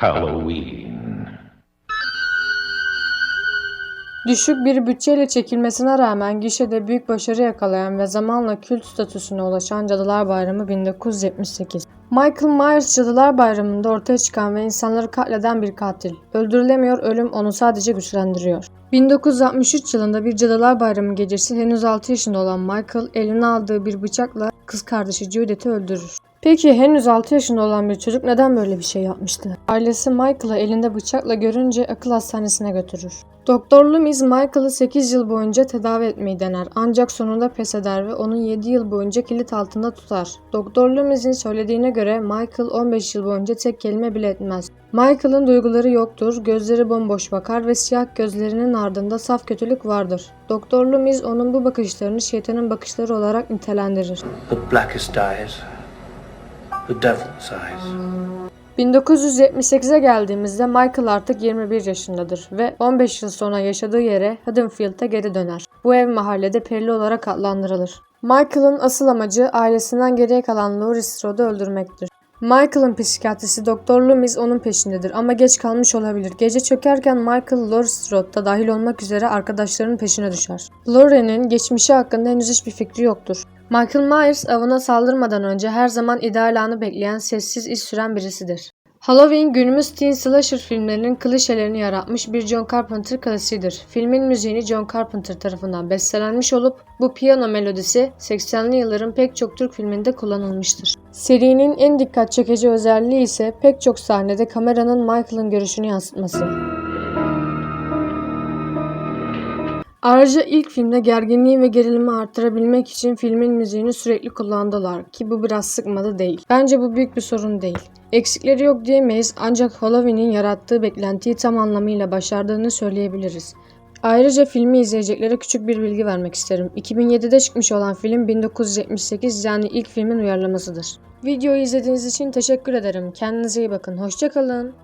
Halloween. Düşük bir bütçeyle çekilmesine rağmen gişede büyük başarı yakalayan ve zamanla kült statüsüne ulaşan Cadılar Bayramı 1978. Michael Myers Cadılar Bayramı'nda ortaya çıkan ve insanları katleden bir katil. Öldürülemiyor, ölüm onu sadece güçlendiriyor. 1963 yılında bir Cadılar Bayramı gecesi henüz 6 yaşında olan Michael eline aldığı bir bıçakla kız kardeşi Judith'i öldürür. Peki henüz 6 yaşında olan bir çocuk neden böyle bir şey yapmıştı? Ailesi Michael'ı elinde bıçakla görünce akıl hastanesine götürür. Doktor Loomis Michael'ı 8 yıl boyunca tedavi etmeyi dener ancak sonunda pes eder ve onu 7 yıl boyunca kilit altında tutar. Doktor Loomis'in söylediğine göre Michael 15 yıl boyunca tek kelime bile etmez. Michael'ın duyguları yoktur, gözleri bomboş bakar ve siyah gözlerinin ardında saf kötülük vardır. Doktor Loomis onun bu bakışlarını şeytanın bakışları olarak nitelendirir. The blackest eyes. The devil's eyes. 1978'e geldiğimizde Michael artık 21 yaşındadır ve 15 yıl sonra yaşadığı yere Haddonfield'a geri döner. Bu ev mahallede perili olarak adlandırılır. Michael'ın asıl amacı ailesinden geriye kalan Laurie Strode'u öldürmektir. Michael'ın psikiyatrisi Doktor Loomis onun peşindedir ama geç kalmış olabilir. Gece çökerken Michael Laurie Strode da dahil olmak üzere arkadaşlarının peşine düşer. Laurie'nin geçmişi hakkında henüz hiçbir fikri yoktur. Michael Myers avına saldırmadan önce her zaman ideal anı bekleyen sessiz iş süren birisidir. Halloween günümüz teen slasher filmlerinin klişelerini yaratmış bir John Carpenter klasiğidir. Filmin müziğini John Carpenter tarafından bestelenmiş olup bu piyano melodisi 80'li yılların pek çok Türk filminde kullanılmıştır. Serinin en dikkat çekici özelliği ise pek çok sahnede kameranın Michael'ın görüşünü yansıtması. Ayrıca ilk filmde gerginliği ve gerilimi arttırabilmek için filmin müziğini sürekli kullandılar ki bu biraz sıkmadı değil. Bence bu büyük bir sorun değil. Eksikleri yok diyemeyiz ancak Halloween'in yarattığı beklentiyi tam anlamıyla başardığını söyleyebiliriz. Ayrıca filmi izleyeceklere küçük bir bilgi vermek isterim. 2007'de çıkmış olan film 1978 yani ilk filmin uyarlamasıdır. Videoyu izlediğiniz için teşekkür ederim. Kendinize iyi bakın. Hoşçakalın.